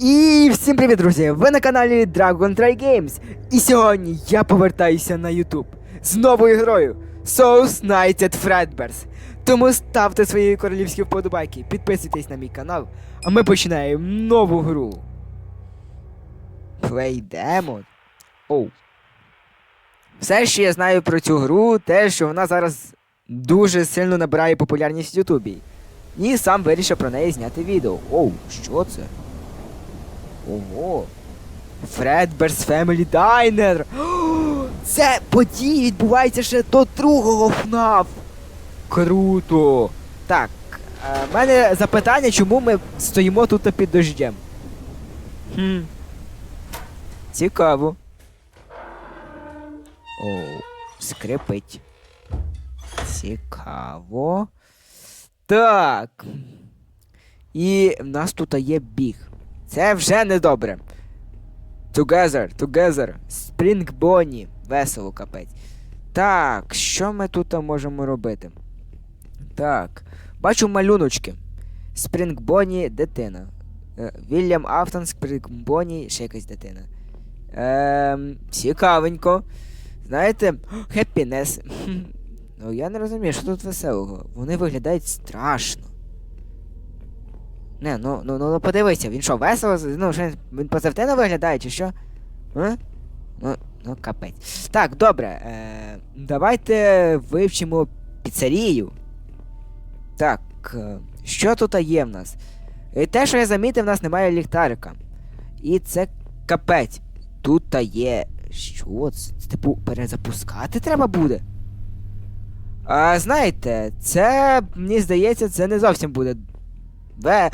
І всім привіт, друзі! Ви на каналі Dragon Try Games. І сьогодні я повертаюся на YouTube з новою грою Souls Knighted Fredbears. Тому ставте свої королівські вподобайки, підписуйтесь на мій канал, а ми починаємо нову гру. Play Demo. Оу. Все, що я знаю про цю гру, те, що вона зараз дуже сильно набирає популярність в Ютубі. І сам вирішив про неї зняти відео. Оу, що це? Ого. Fredbear's Family Diner. Це події відбуваються ще до другого ФНАФ. Круто. Так. В мене запитання, чому ми стоїмо тут під дождем. Хм. Цікаво. О, скрипить. Цікаво. Так. І в нас тут є біг. Це вже недобре. Together, together. Spring Bonnie. Весело капець. Так, що ми тут можемо робити? Так. Бачу малюночки. Spring Bonnie дитина. Е, Вільям Афтон, Spring Bonnie, ще якась дитина. Ем, цікавенько. Знаєте, Happiness. Ну, я не розумію, що тут веселого. Вони виглядають страшно. Не, ну, ну, ну, ну подивися, він що, весело? Ну, що він- позавтина виглядає, чи що? А? Ну, ну, капець. Так, добре. Е, давайте вивчимо піцерію. Так, е, що тут є в нас? І те, що я замітив, в нас немає ліхтарика. І це капець. Тут є. Що? Це, Типу, перезапускати треба буде? А знаєте, це, мені здається, це не зовсім буде Ве.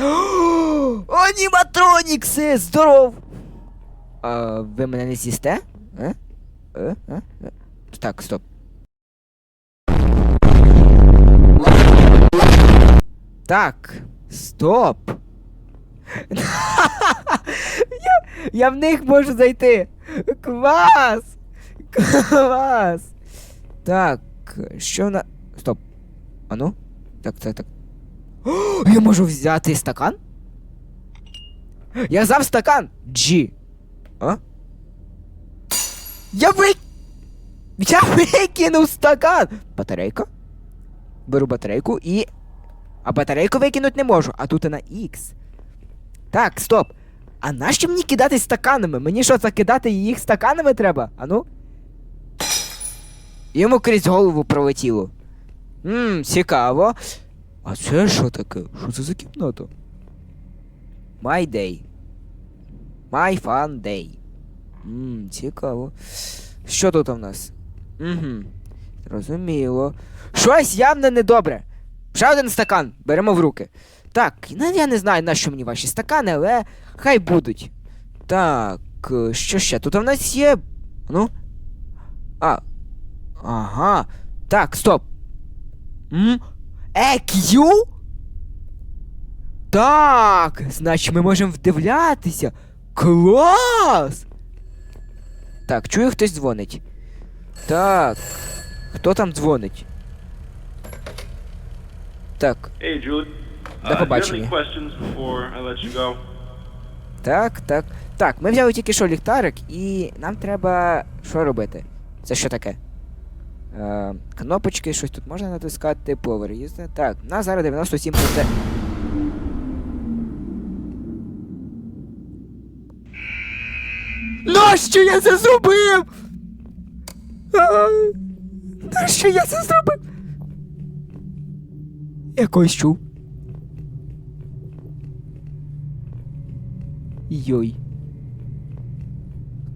Аніматронікси! Здоров! А, ви мене не з'їсте? Е? Е? Е? Е? Так, стоп. Так, стоп. я, я в них можу зайти. Клас! Клас! Так, що на. Стоп. Ану? Так, так, так. О, я можу взяти стакан? Я взяв стакан! G. А? Я ви... Я викинув стакан! Батарейка? Беру батарейку і. А батарейку викинути не можу, а тут на X. Так, стоп. А нащо мені кидати стаканами? Мені що, закидати їх стаканами треба? Ану? Йому крізь голову пролетіло. Ммм, цікаво. А це що таке? Що це за кімната? My day. My fun day. Ммм, цікаво. Що тут у нас? Угу. Зрозуміло. Щось явно недобре. Ще один стакан. Беремо в руки. Так, ну я не знаю, на що мені ваші стакани, але хай будуть. Так, е, що ще? Тут у нас є. Ну? А. Ага. Так, стоп. М? EQ? Так, значить ми можемо вдивлятися. Клас! Так, чую, хтось дзвонить. Так. Хто там дзвонить? Так, Hey, Julie. До Uh, побачення. так, так. Так, ми взяли тільки що ліхтарик, і нам треба. Що робити? Це що таке? Е, кнопочки, щось тут можна натискати, power use. Так, у нас зараз 97%. Нащо я це зробив? Нащо я це зробив? Я когось чув. Йой.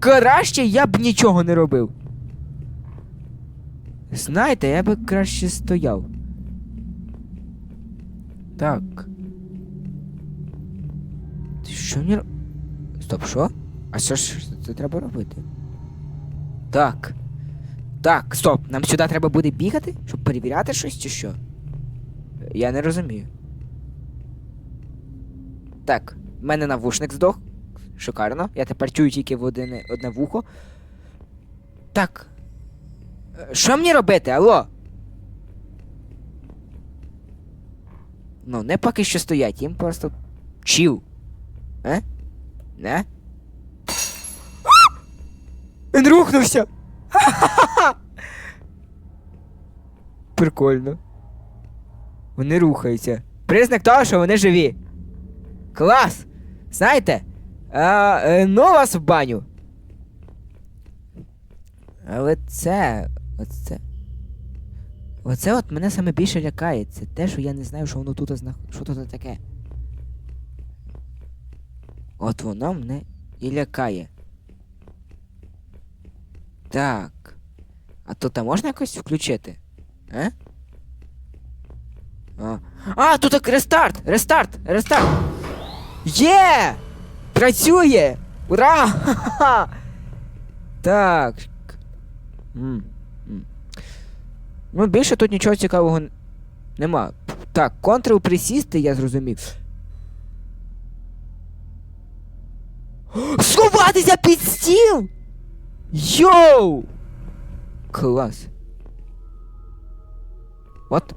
Краще я б нічого не робив. Знаєте, я би краще стояв. Так. Що мені... Стоп, що? А що ж це треба робити? Так. Так, стоп. Нам сюди треба буде бігати, щоб перевіряти щось чи що? Я не розумію. Так, в мене навушник здох. Шикарно. Я тепер чую тільки в одне, одне вухо. Так. Що мені робити, алло? Ну, не поки що стоять, їм просто чіл. Е? Не? Він рухнувся! Прикольно. Вони рухаються. Признак того, що вони живі. Клас! Знаєте? А, е, ну вас в баню. Але це. Оце. Оце от мене саме більше лякає. Це те, що я не знаю, що воно тут знах... Що тут таке. От воно мене і лякає. Так. А тут а можна якось включити? А? А, а тут так рестарт! Рестарт! Рестарт! Є! Працює! Ура! Ха-ха-ха! Так. М. Ну, більше тут нічого цікавого нема. Так, контрол присісти, я зрозумів. Сховатися під стіл! Йоу! Клас. What?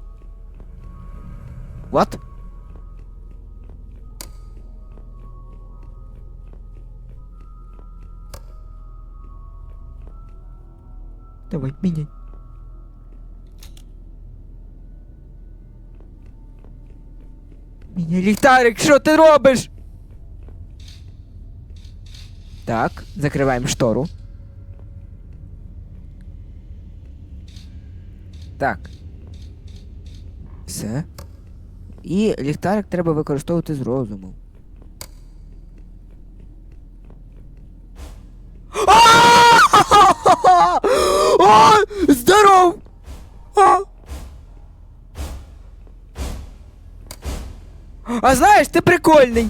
What? Давай, міняй. Міняй ліхтарик, що ти робиш? Так, закриваємо штору. Так. Все. І ліхтарик треба використовувати з розумом. О, А знаєш, ти прикольний.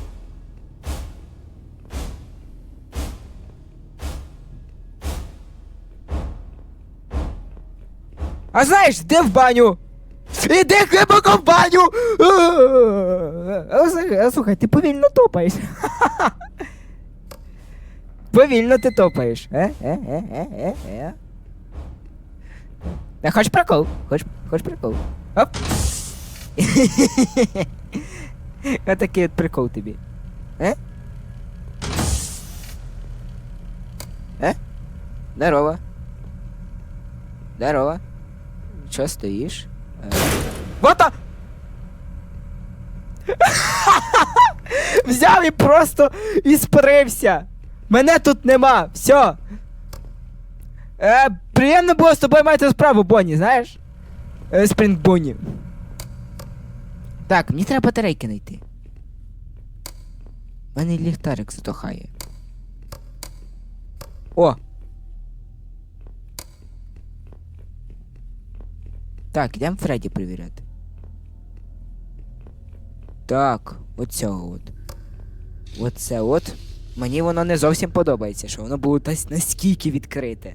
А знаєш, де в баню? Іди глибоко в баню! Слухай, ти повільно топаєш. Повільно ти топаєш. Е, е, е, е, е, е. Хоч прикол? Хоч, хоч прикол. Оп. Отакий от прикол тобі. Е? Е? Здорово. Здорово. Чо стоїш? Е. Вот а! Взяв і просто і спарився. Мене тут нема. Все. Е, приємно було з тобою мати справу, Бонні, знаєш? Е, Спринг Бонні. Так, мені треба батарейки знайти. У мене ліхтарик затухає. О! Так, йдемо Фредді перевіряти. Так, оцього от. Оце от. Мені воно не зовсім подобається, що воно було десь наскільки відкрите.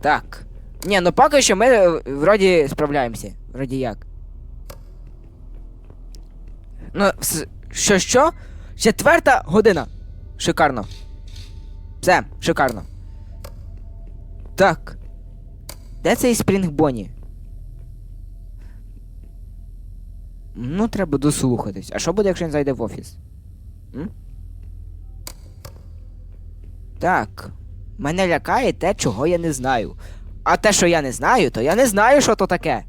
Так. Ні, ну поки що ми е, вроді справляємося. Вроді як. Ну, що що? Четверта година. Шикарно. Все, шикарно. Так. Де цей Спрінг Бонні? Ну, треба дослухатись. А що буде, якщо він зайде в офіс? М? Так. Мене лякає те, чого я не знаю. А те, що я не знаю, то я не знаю, що то таке.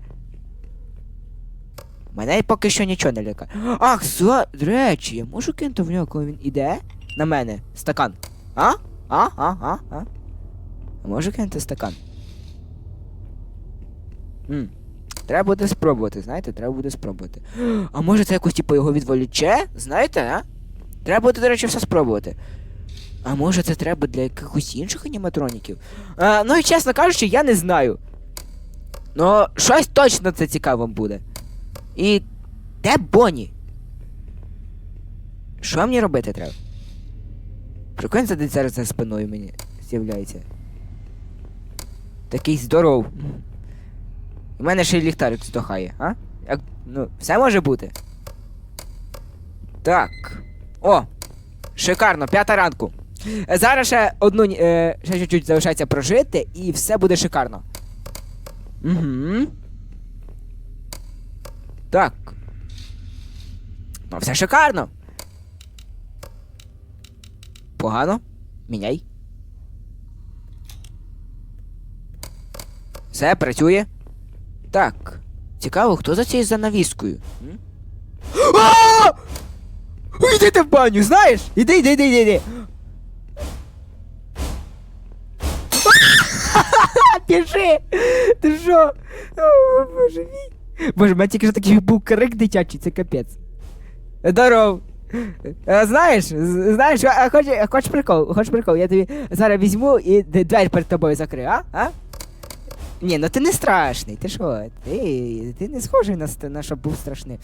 Мене поки що нічого не лякає. Ах, за... речі, я можу кинути в нього, коли він іде на мене. Стакан. А? А? А? А? А? А можу кинути стакан? М. Треба буде спробувати, знаєте, треба буде спробувати. А може це якось типу його відволіче? Знаєте, а? Треба буде, до речі, все спробувати. А може це треба для якихось інших аніматроніків? А, ну і чесно кажучи, я не знаю. Ну, щось точно це цікаво буде. І де Бонні? Що мені робити треба? Прикольно сидить зараз за спиною мені з'являється. Такий здоров. У мене ще й ліхтарик здохає, а? Як, ну, все може бути. Так. О! Шикарно, п'ята ранку. Зараз ще одну е, ще чуть-чуть залишається прожити, і все буде шикарно. Угу. Так. Ну, все шикарно. Погано? Міняй. Все, працює. Так. Цікаво, хто за цією занавіскою? Іди ти в баню, знаєш? Іди, іди, іди, іди, Біжи! Ти що? О, боже мій. Боже, в мене тільки що такий був крик дитячий, це капець. Здоров. Е, Знаєш, з- знаєш, хоч, хоч прикол, хоч прикол, я тобі зараз візьму і д- двері перед тобою закрию, а? а? Ні, ну ти не страшний, ти що? Ти, ти не схожий на, ст- на щоб був страшний.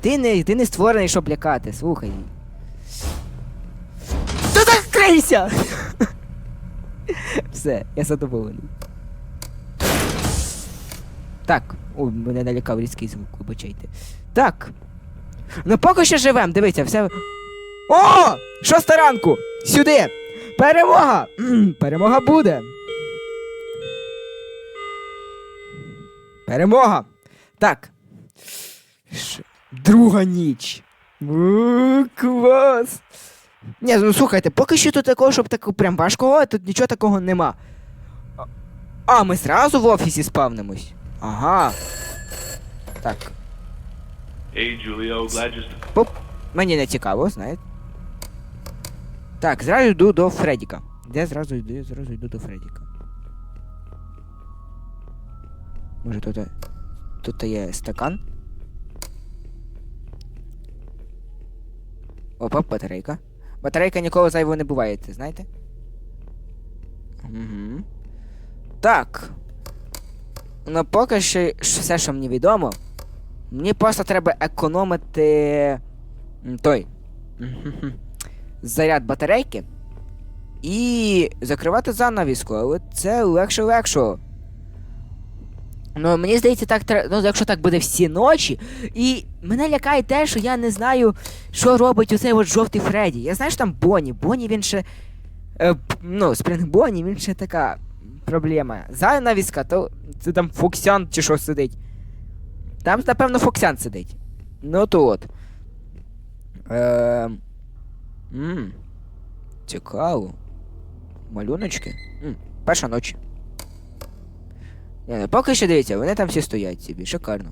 Ти не, ти не створений, щоб лякати, слухай. Та закрийся! Все, я задоволений. Так. Ой, мене налякав різкий звук, вибачайте. Так. Ну поки що живем, дивіться, все. О! Шоста ранку! Сюди! Перемога! Перемога буде! Перемога! Так. Ш- Друга ніч. У, клас! Ні, ну слухайте, поки що тут такого, щоб такого прям важкого, тут нічого такого нема. А, ми зразу в офісі спавнимось. Ага. Так. Hey, Julio, glad you. Поп. Мені не цікаво, знаєте. Так, зразу йду до Фредіка. Де зразу йду? Зразу йду до Фредіка. Може тут. Тут є стакан. Опа, батарейка. Батарейка ніколи зайвою не буває, знаєте? Угу. Так. Ну поки що все, що мені відомо. Мені просто треба економити той заряд батарейки і закривати занавіску, але це легше легше. Ну, мені здається, так тре- ну, якщо так буде всі ночі. І мене лякає те, що я не знаю, що робить оцей от жовтий Фредді. Я знаю, що там Бонні. Бонні він ще. Е, ну, Спрінг Бонні, він ще така проблема. Занавіска, то це там Фоксян чи що сидить. Там, напевно, Фоксян сидить. Ну то от. Ем. Мм. Цікаво. Малюночки. М, перша ніч. Ні, ну, поки що дивіться, вони там всі стоять собі, шикарно.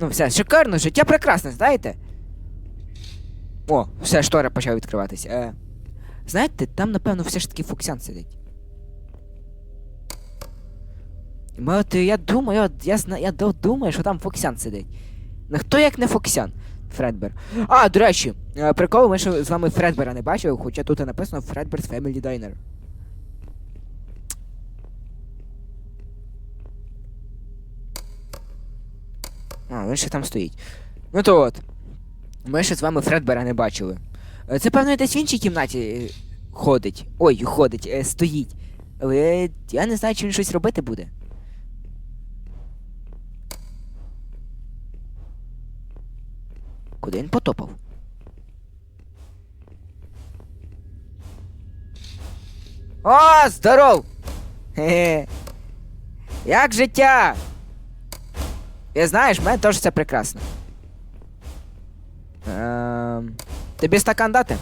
Ну, все, шикарно, життя прекрасне, знаєте? О, все, штора почав відкриватися. Е, знаєте, там, напевно, все ж таки Фоксян сидить. Ми от, я думаю, от, я, зна, я думаю, що там Фоксян сидить. Ну хто як не Фоксян? Фредбер. А, до речі, е, прикол, ми ще з вами Фредбера не бачили, хоча тут і написано Fredbear's Family Diner. А, він ще там стоїть. Ну то от. Ми ще з вами Фредбера не бачили. Е, Це, певно, десь в іншій кімнаті е, ходить. Ой, ходить, стоїть. Але я не знаю, чи він щось робити буде. Куди він потопав? О, здоров! Хе-хе. Як життя? І знаєш, в мене теж все прекрасно. Ем, тобі стакан дати?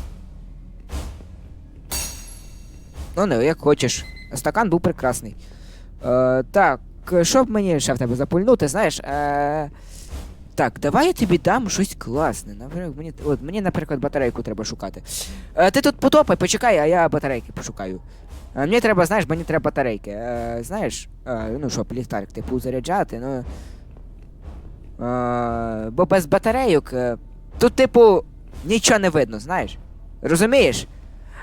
Ну, не, як хочеш. Стакан був прекрасний. Е, так, що б мені ще в тебе запульнути, знаєш? Е, так, давай я тобі дам щось класне. Мені, от, мені, наприклад, батарейку треба шукати. Е, ти тут потопай, почекай, а я батарейки пошукаю. Е, мені треба, знаєш, мені треба батарейки. Е, знаєш, е, ну щоб ліхтарик типу заряджати, ну. Е, бо без батарейок е, тут, типу, нічого не видно, знаєш? Розумієш?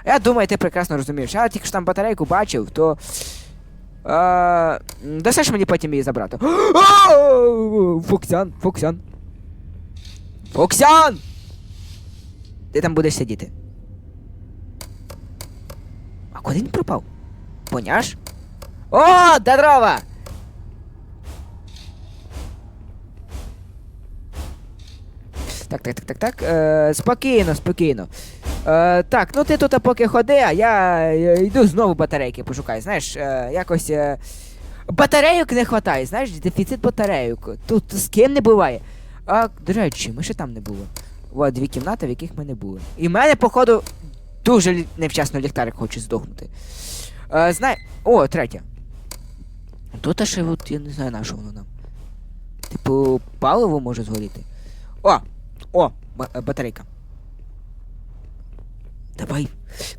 Я думаю, ти прекрасно розумієш. Я тільки що там батарейку бачив, то. Дасиш мені потім її забрати. Фоксян, Фоксян. Фоксян! Ти там будеш сидіти. А куди він пропав? Поняш? О, здорово! Так, так, так, так, так. Е, спокійно, спокійно. Е, так, ну ти тут поки ходи, а я е, йду знову батарейки пошукаю. Знаєш, е, якось. Е, батарейок не вистачає, знаєш, дефіцит батарейок. Тут з ким не буває. А, до речі, ми ще там не було. От дві кімнати, в яких ми не були. І в мене, походу, дуже невчасно ліхтарик хоче здохнути. Е, знай. О, третя. Тут ще от я не знаю на що воно нам. Типу, паливо може згоріти. О! О! батарейка. Давай.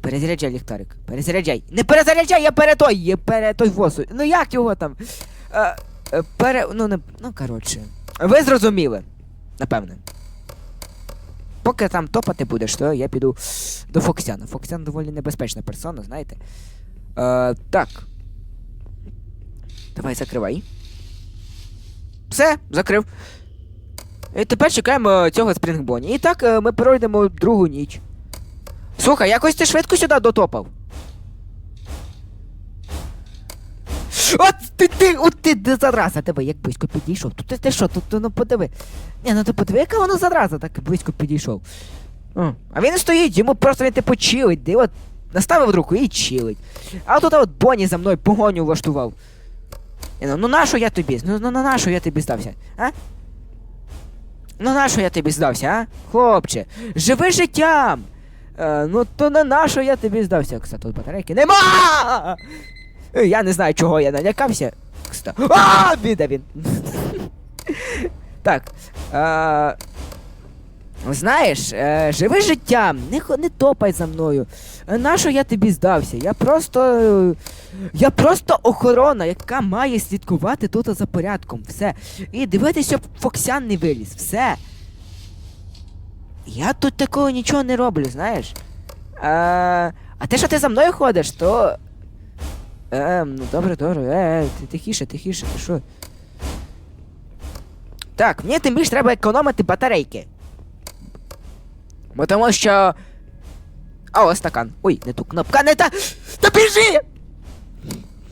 Перезаряджай ліхтарик. Перезаряджай. Не перезаряджай, я перетой! Я перетой восу. Ну як його там? Е, е, пере. Ну не. Ну коротше. Ви зрозуміли. Напевне. Поки там топати будеш, то я піду до Фоксяна. Фоксян доволі небезпечна персона, знаєте. Е, так. Давай закривай. Все, закрив. І тепер чекаємо цього спрінгбоні. І так е, ми пройдемо другу ніч. Слухай, якось ти швидко сюди дотопав. От ти ти, от ти де зараза тебе як близько підійшов. Тут ти, ти що, тут ну подиви. Ні, ну ти подиви, яка воно зараза так близько підійшов. О, а він стоїть, йому просто він типу чилить, де от наставив руку і чилить. А тут от Бонні за мною погоню влаштував. Ну, ну нащо я тобі? Ну, ну, ну нащо я тобі здався, а? Ну нащо я тобі здався, а? Хлопче, живи життям! Е, ну то на нащо я тобі здався? Кстати, тут батарейки нема! Е, Я не знаю, чого я налякався. Кстати. А, біда він. так. Е, знаєш, е, живи життям, не, не топай за мною. Е, Нащо я тобі здався? Я просто. Я просто охорона, яка має слідкувати тут за порядком. Все. І дивитися, щоб Фоксян не виліз. Все. Я тут такого нічого не роблю, знаєш. А, а те, що ти за мною ходиш, то. Е, ну добре, добре, е, е, ти тихіше, тихіше, ти що? Так, мені тим більше треба економити батарейки. Бо тому що. А, ось стакан. Ой, не ту кнопка, не та. Та біжи!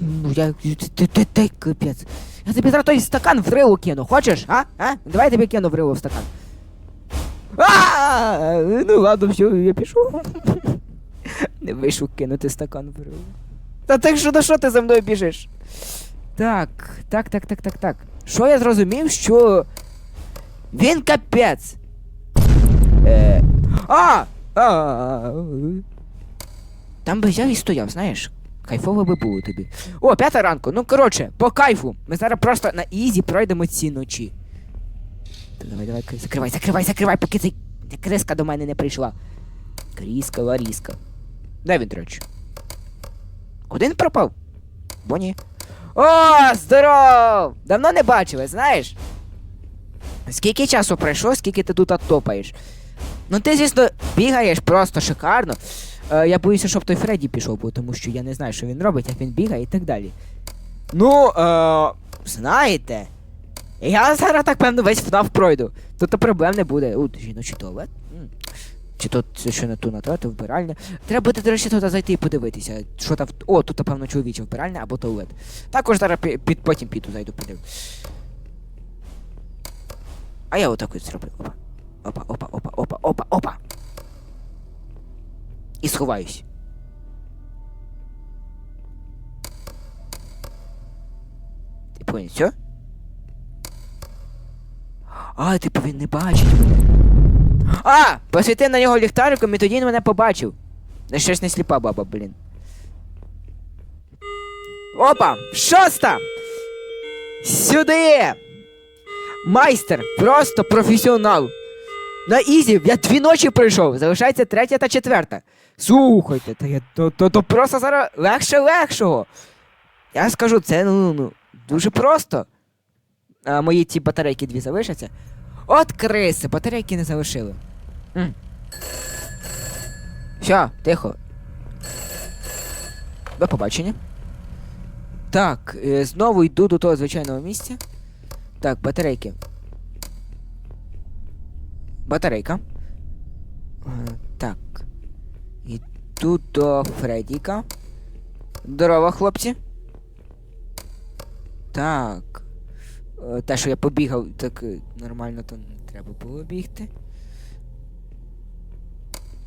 Ну, я. Ти, ти, ти, капець. Я тобі зараз той стакан в рилу кину, хочеш? А? А? Давай я тобі кину в рилу в стакан. А, ну ладно, все, я пішов. Не вийшов кинути стакан в рилу. Та так що на що ти за мною біжиш? Так, так, так, так, так, так. Що я зрозумів, що. Він капець. Е... А! А! Там би взяв і стояв, знаєш? Кайфово би було тобі. О, п'ята ранку. Ну коротше, по кайфу. Ми зараз просто на ізі пройдемо ці ночі. Та Давай, давай, закривай, закривай, закривай, поки цей ця криска до мене не прийшла. Кріска, ларіска. Де він, до речі? Куди він пропав? Бо ні. О, здоров! Давно не бачили, знаєш? Скільки часу пройшло, скільки ти тут оттопаєш? Ну ти, звісно, бігаєш просто шикарно. Е, я боюся, щоб той Фредді пішов, бо тому що я не знаю, що він робить, як він бігає і так далі. Ну, е, знаєте. Я зараз так певно весь ФНАФ пройду. Тут проблем не буде. У, жіночий туалет. Чи тут що не ту на то, то вбиральня. Треба буде, до речі, туди зайти і подивитися. Що там. О, тут, напевно, чоловіча вбиральня або туалет. Також зараз пі- під, потім піду зайду подивлюсь. А я отак ось зроблю. Опа. Опа, опа, опа, опа, опа, опа. І сховаюсь. Ти понял, все? А, типу він не бачить мене. А! Посвіти на нього ліхтариком і тоді він мене побачив. Не щось не сліпа баба, блін. Опа! Шоста! Сюди! Майстер! Просто професіонал! На ізі, я дві ночі пройшов, залишається третя та четверта. Слухайте, та я то, то, то просто зараз легше легшого. Я скажу, це ну, ну дуже просто. А мої ці батарейки дві залишаться. От криси, батарейки не залишили. М. Все, тихо. До побачення. Так, е, знову йду до того звичайного місця. Так, батарейки. Батарейка. Е, Так. Іду до Фредіка. Здорово, хлопці. Так. Е, Те, що я побігав, так е, нормально то не треба було бігти.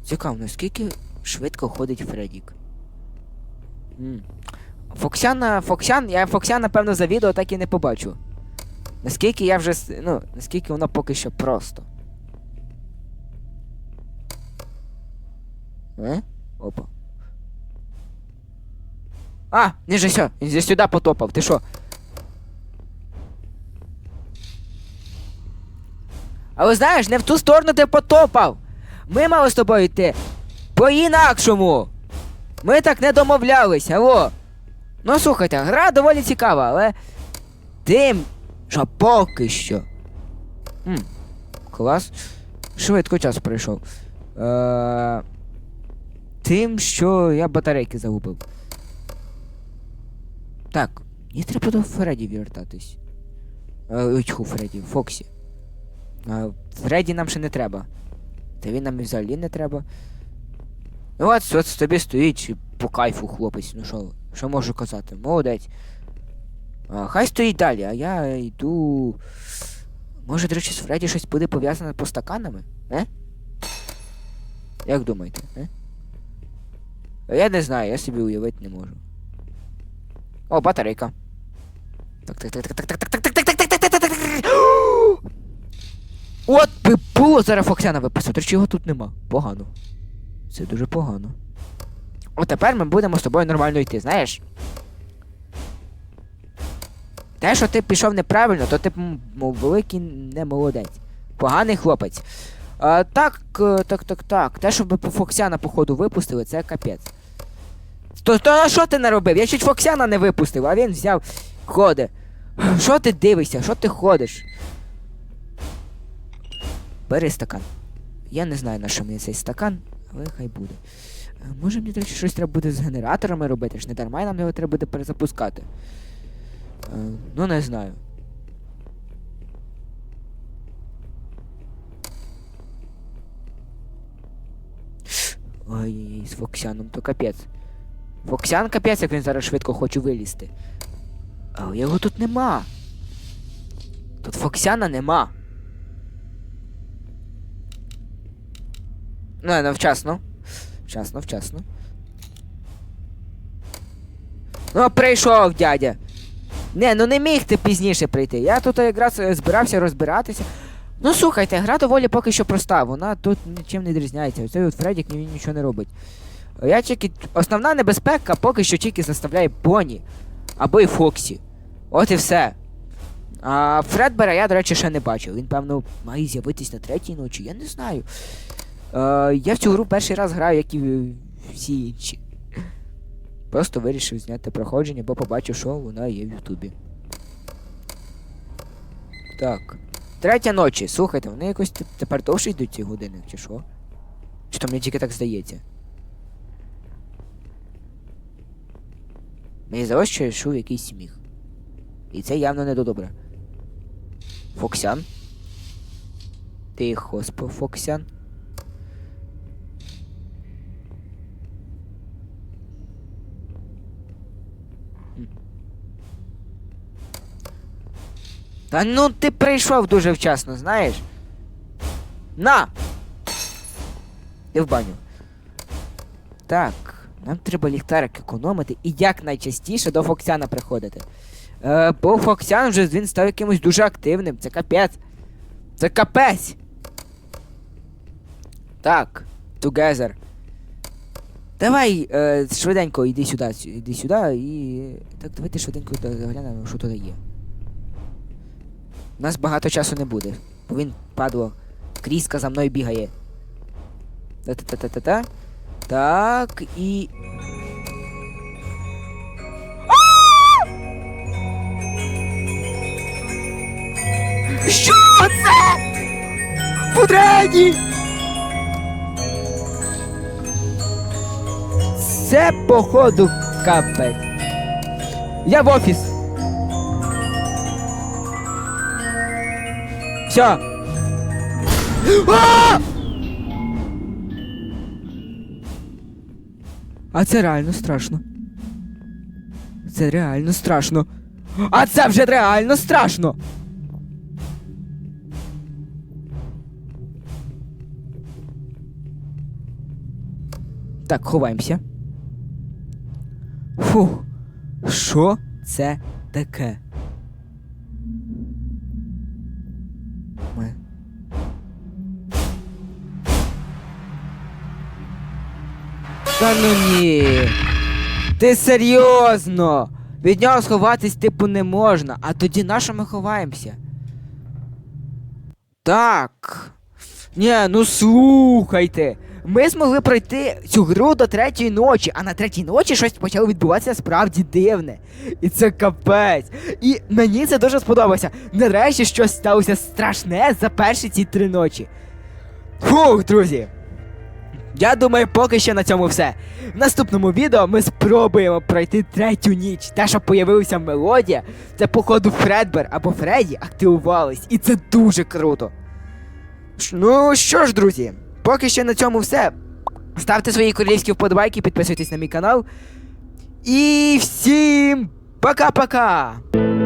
Цікаво, наскільки швидко ходить Фредік. Фоксяна, Фоксян, я Фоксян, напевно, за відео так і не побачу. Наскільки я вже. Ну, наскільки воно поки що просто. Е? Опа. А, він же все, він сюди потопав, ти що? Але знаєш, не в ту сторону ти потопав. Ми мали з тобою йти. По-інакшому. Ми так не домовлялись, алло. Ну слухайте, гра доволі цікава, але. Тим, що поки що. М, клас. Швидко час пройшов. Е, тим, що я батарейки загубив. Так, мені треба до Фредді вертатись. Е, Фредді, Фоксі. Е, Фредді нам ще не треба. Та він нам і взагалі не треба. Ну от, от тобі стоїть і по кайфу хлопець. Ну що, що можу казати? Молодець. А, хай стоїть далі, а я йду. Може, до речі, з Фредді щось буде пов'язане по стаканами? Е? Як думаєте, е? А Я не знаю, я собі уявити не можу. О, батарейка. Так, так, так, так, так, так, так, так, так, так, так, так, так, так, так. От би було зараз Фоксяна виписати, до речі, його тут нема. Погано. Це дуже погано. От тепер ми будемо з тобою нормально йти, знаєш? Те, що ти пішов неправильно, то ти мов, великий не молодець. Поганий хлопець. А, так, е, так, так, так. Те, щоб Фоксяна, походу, випустили, це капець. То, то а що ти наробив? Я чуть Фоксяна не випустив, а він взяв ходить. Що ти дивишся? Що ти ходиш? Бери стакан. Я не знаю, на що мені цей стакан, але хай буде. Е, Може мені, речі, щось треба буде з генераторами робити, ж не дарма нам його треба буде перезапускати. Е, Ну, не знаю. Ой, з Фоксяном то капець. Фоксян капець, як він зараз швидко хоче вилізти. А його тут нема. Тут Фоксяна нема. Ну, ну, вчасно. Вчасно, вчасно. Ну, прийшов, дядя. Не, ну не міг ти пізніше прийти. Я тут якраз е, збирався розбиратися. Ну слухайте, гра доволі поки що проста, вона тут нічим не відрізняється. Оцей от Фредік ні- нічого не робить. Я тільки. Основна небезпека поки що тільки заставляє Бонні або і Фоксі. От і все. А Фредбера я, до речі, ще не бачив. Він, певно, має з'явитись на третій ночі, я не знаю. Е, я в цю гру перший раз граю, як і всі інші. Просто вирішив зняти проходження, бо побачив, що вона є в Ютубі. Так. Третя ночі. Слухайте, вони якось тепер довше йдуть ці години, чи що? Чи то мені тільки так здається? Мені здалося, що я чув якийсь сміх. І це явно не до добре. Фоксян? Тихо, Фоксян. Та ну ти прийшов дуже вчасно, знаєш? На! Ти в баню. Так, нам треба ліхтарик економити і як найчастіше до Фоксяна приходити. Е, бо Фоксян вже він став якимось дуже активним. Це капець. Це капець. Так, together. Давай е, швиденько йди сюди, йди сюди і. Так, давайте швиденько заглянемо, що тут є. У нас багато часу не буде. Бо він, падло, кріска за мною бігає. Та-та-та-та-та. Так, і. Що це? Фудрені! Це походу капець. Я в офіс. Все. А! це реально страшно. Це реально страшно. А це вже реально страшно. Так, ховаємося. Фу. Що це таке? Та ну ні. Ти серйозно? Від нього сховатись типу не можна, а тоді на що ми ховаємося? Так. Ні, ну слухайте. Ми змогли пройти цю гру до третьої ночі, а на третій ночі щось почало відбуватися справді дивне. І це капець. І мені це дуже сподобалося. Нарешті щось сталося страшне за перші ці три ночі. Фух, друзі. Я думаю, поки що на цьому все. В наступному відео ми спробуємо пройти третю ніч. Те, що появилася мелодія, це походу Фредбер або Фредді активувались, і це дуже круто. Ну що ж, друзі, поки що на цьому все. Ставте свої королівські вподобайки, підписуйтесь на мій канал. І всім пока-пока!